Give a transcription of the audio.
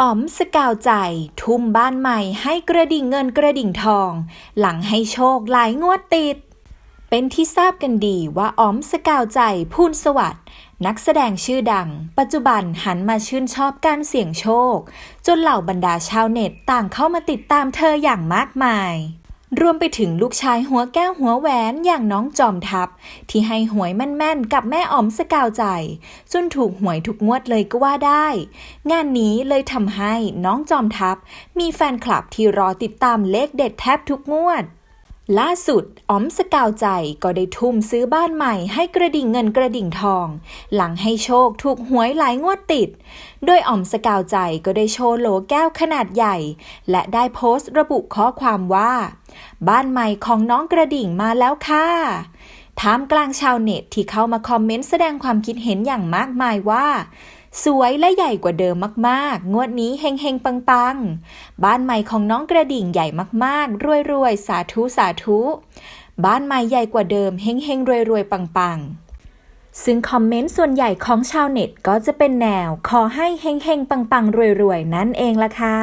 อ๋อมสกาวใจ ทุ่มบ้านใหม่ให้กระดิ่งเงินกระดิ่งทอง หลังให้โชคหลายงวดติด เป็นที่ทราบกันดีว่าอ๋อมสกาวใจพูนสวัสด์นักแสดงชื่อดัง ปัจจุบันหันมาชื่นชอบการเสี่ยงโชค จนเหล่าบรรดาชาวเน็ตต่างเข้ามาติดตามเธออย่างมากมาย รวมไปถึงลูกชายหัวแก้วหัวแหวนอย่างน้องจอมทัพ ที่ให้หวยแม่นๆ กับแม่อ๋อมสกาวใจ จนถูกหวยทุกงวดเลยก็ว่าได้ งานนี้เลยทำให้น้องจอมทัพ มีแฟนคลับที่รอติดตามเลขเด็ดแทบทุกงวด ล่าสุดอ๋อมสกาวใจก็ได้ทุ่มซื้อบ้านใหม่ให้กระดิ่งเงินกระดิ่งทอง หลังให้โชคถูกหวยหลายงวดติด โดยอ๋อมสกาวใจก็ได้โชว์โหลแก้วขนาดใหญ่ และได้โพสต์ระบุข้อความว่า บ้านใหม่ของน้องกระดิ่งมาแล้วค่ะท่ามกลางชาวเน็ตที่เข้ามาคอมเมนต์แสดงความคิดเห็นอย่างมากมายว่า สวยและใหญ่กว่าเดิมมากๆ งวดนี้เฮงเฮงปังปังๆ บ้านใหม่ของน้องกระดิ่งใหญ่มากๆ รวยๆ สาธุสาธุบ้านใหม่ใหญ่กว่าเดิมเฮงเฮงรวยๆปังปังๆซึ่งคอมเมนต์ส่วนใหญ่ของชาวเน็ตก็จะเป็นแนว ขอให้เฮงเฮงปังปังๆ รวยๆ นั่นเองล่ะค่ะ